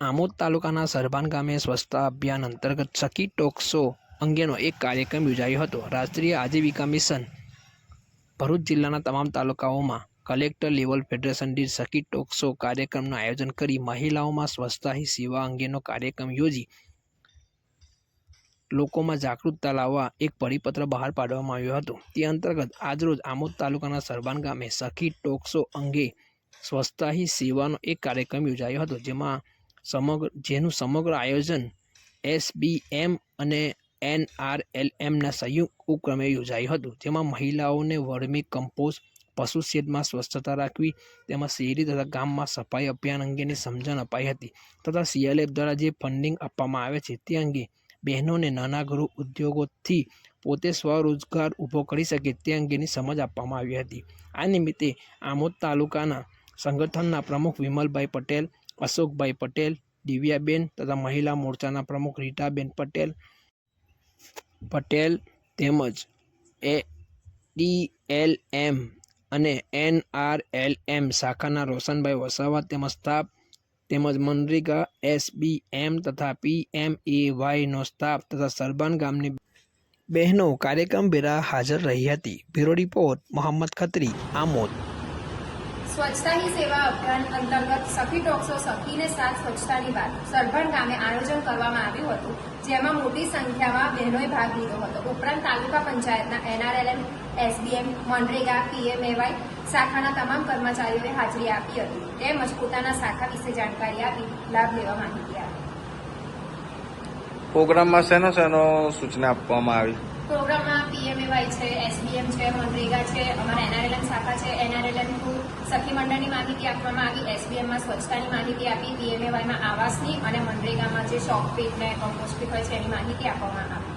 આમોદ તાલુકાના સરભાન ગામે સ્વચ્છતા અભિયાન અંતર્ગત સખી ટોક અંગેનો એક કાર્યક્રમ યોજાયો હતો. રાષ્ટ્રીય આજીવિકા મિશન ભરૂચ જિલ્લાના તમામ તાલુકાઓમાં કલેક્ટર લેવલ ફેડરેશન દીઠ સખી ટોક કાર્યક્રમનું આયોજન કરી મહિલાઓમાં સ્વચ્છતા હી સેવા અંગેનો કાર્યક્રમ યોજી લોકોમાં જાગૃતતા લાવવા એક પરિપત્ર બહાર પાડવામાં આવ્યો હતો. તે અંતર્ગત આજરોજ આમોદ તાલુકાના સરબાન ગામે સખી ટોક અંગે સ્વચ્છતા હી સેવાનો એક કાર્યક્રમ યોજાયો હતો, જેમાં સમગ્ર, જેનું સમગ્ર આયોજન એસબીએમ અને એનઆરએલએમના સંયુક્ત ઉપક્રમે યોજાયું હતું. જેમાં મહિલાઓને વર્મી કમ્પોઝ પશુ શેડમાં સ્વચ્છતા રાખવી તેમજ શેરી તથા ગામમાં સફાઈ અભિયાન અંગેની સમજણ અપાઈ હતી તથા સીએલએફ દ્વારા જે ફંડિંગ આપવામાં આવે છે તે અંગે બહેનોને નાના ગૃહ ઉદ્યોગોથી પોતે સ્વરોજગાર ઊભો કરી શકે તે અંગેની સમજ આપવામાં આવી હતી. આ નિમિત્તે આમોદ તાલુકાના સંગઠનના પ્રમુખ વિમલભાઈ પટેલ અશોકભાઈ પટેલ, દિવ્યાબેન તથા મહિલા મોરચાના પ્રમુખ રીટાબેન પટેલ. પટેલ તેમજ એ ડી એલ એમ અને એનઆર એલ એમ શાખાના રોશનભાઈ વસાવા તેમજ સ્ટાફ તેમજ મનરેગા એસ બી એમ તથા પી એમ એ વાયનો સ્ટાફ તથા સરબાન ગામની બહેનો કાર્યક્રમ બેરા હાજર રહી હતી. Bureau report, Mohammad Khatri, Amod. સ્વચ્છતા હી સેવા અભિયાન અંતર્ગત સખી ટોક્સો સખીને સાથ સ્વચ્છતાની વાત સરભણ ગામે આયોજન કરવામાં આવ્યું હતું જેમાં મોટી સંખ્યામાં બહેનોએ ભાગ લીધો હતો. ઉપરાંત તાલુકા પંચાયતના એનઆરએલએમ એસબીએમ મનરેગા પીએમએવાય શાખાના તમામ કર્મચારીઓએ હાજરી આપી હતી. તેમજ પોતાના શાખા વિશે જાણકારી આપી લાભ લેવા માહિતી આપી પ્રોગ્રામમાં શેનો શેનો સૂચના આપવામાં આવી? પ્રોગ્રામમાં પીએમએવાય છે એસબીએમ છે મનરેગા છે અમારા એનઆરએલએમ શાખા છે એનઆરએલએમ સખી મંડળની માહિતી આપવામાં આવી, એસબીએમમાં સ્વચ્છતાની માહિતી આપી પીએમએવાયમાં આવાસની અને મનરેગામાં જે શોપ પીટ ને કમ્પોસ્ટ હોય છે એની માહિતી આપવામાં આવી.